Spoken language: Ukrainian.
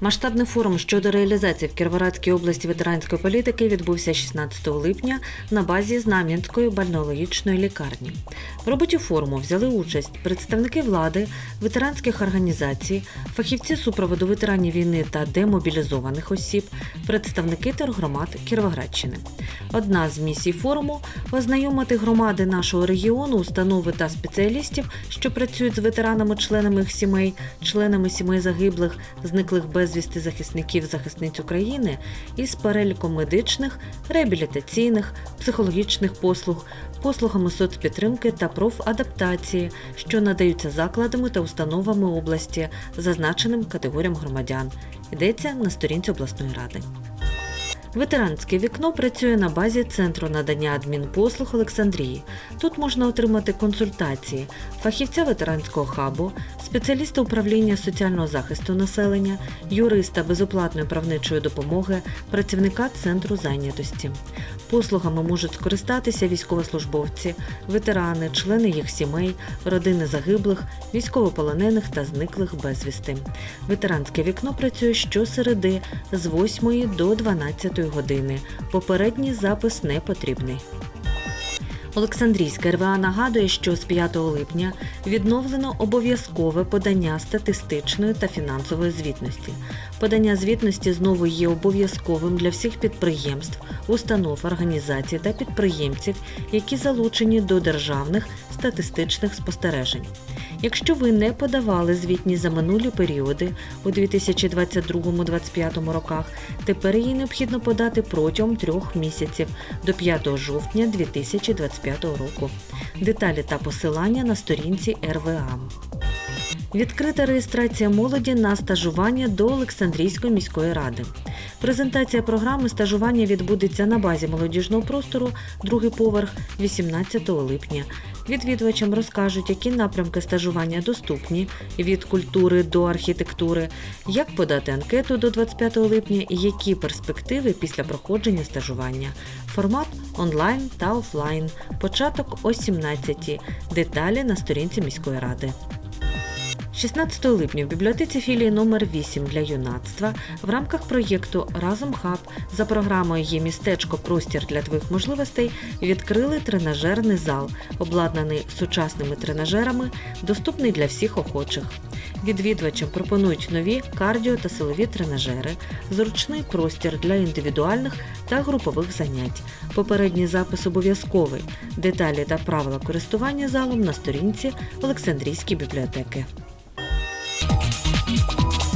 Масштабний форум щодо реалізації в Кіровоградській області ветеранської політики відбувся 16 липня на базі Знам'янської бальнеологічної лікарні. В роботі форуму взяли участь представники влади, ветеранських організацій, фахівці супроводу ветеранів війни та демобілізованих осіб, представники тергромад Кіровоградщини. Одна з місій форуму ознайомити громади нашого регіону, установи та спеціалістів, що працюють з ветеранами, членами їх сімей, членами сімей загиблих, зниклих безвісти захисників захисниць України із переліком медичних, реабілітаційних, психологічних послуг, послугами соцпідтримки та профадаптації, що надаються закладами та установами області, зазначеним категоріям громадян. Йдеться на сторінці обласної ради. Ветеранське вікно працює на базі центру надання адмінпослуг Олександрії. Тут можна отримати консультації фахівця ветеранського хабу, спеціаліста управління соціального захисту населення, юриста безоплатної правничої допомоги, працівника центру зайнятості. Послугами можуть скористатися військовослужбовці, ветерани, члени їх сімей, родини загиблих, військовополонених та зниклих безвісти. Ветеранське вікно працює щосереди з 8 до 12 години. Попередній запис не потрібний. Олександрійська РВА нагадує, що з 5 липня відновлено обов'язкове подання статистичної та фінансової звітності. Подання звітності знову є обов'язковим для всіх підприємств, установ, організацій та підприємців, які залучені до державних статистичних спостережень. Якщо ви не подавали звітні за минулі періоди у 2022-2025 роках, тепер її необхідно подати протягом трьох місяців до 5 жовтня 2025 року. Деталі та посилання на сторінці РВА. Відкрита реєстрація молоді на стажування до Олександрійської міської ради. Презентація програми стажування відбудеться на базі молодіжного простору, другий поверх 18 липня. Відвідувачам розкажуть, які напрямки стажування доступні від культури до архітектури, як подати анкету до 25 липня і які перспективи після проходження стажування. Формат онлайн та офлайн. Початок о 17. Деталі на сторінці міської ради. 16 липня в бібліотеці філії номер 8 для юнацтва в рамках проєкту Разом Хаб за програмою є містечко Простір для твоїх можливостей відкрили тренажерний зал, обладнаний сучасними тренажерами, доступний для всіх охочих. Відвідувачам пропонують нові кардіо та силові тренажери, зручний простір для індивідуальних та групових занять. Попередній запис обов'язковий. Деталі та правила користування залом на сторінці Олександрійської бібліотеки. Thank you.